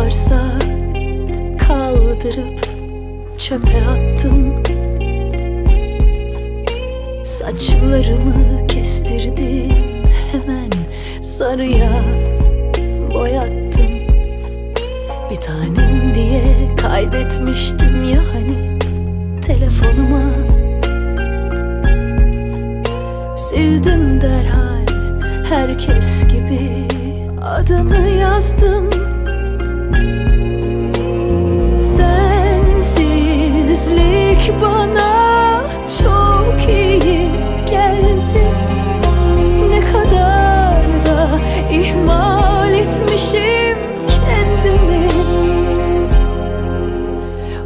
varsa kaldırıp çöpe attım. Saçlarımı kestirdim hemen sarıya boyattım. Bir tanem diye kaydetmiştim ya hani telefonuma. Sildim derhal herkes gibi adını yazdım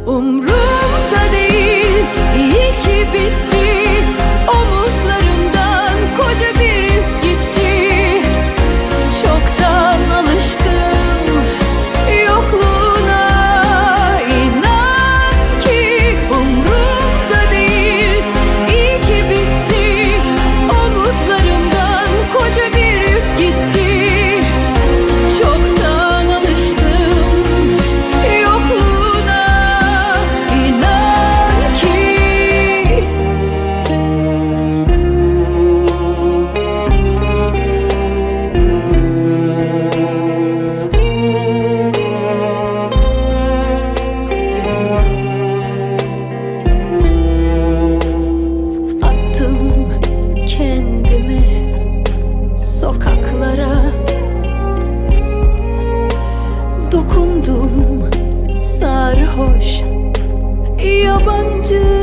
Umru do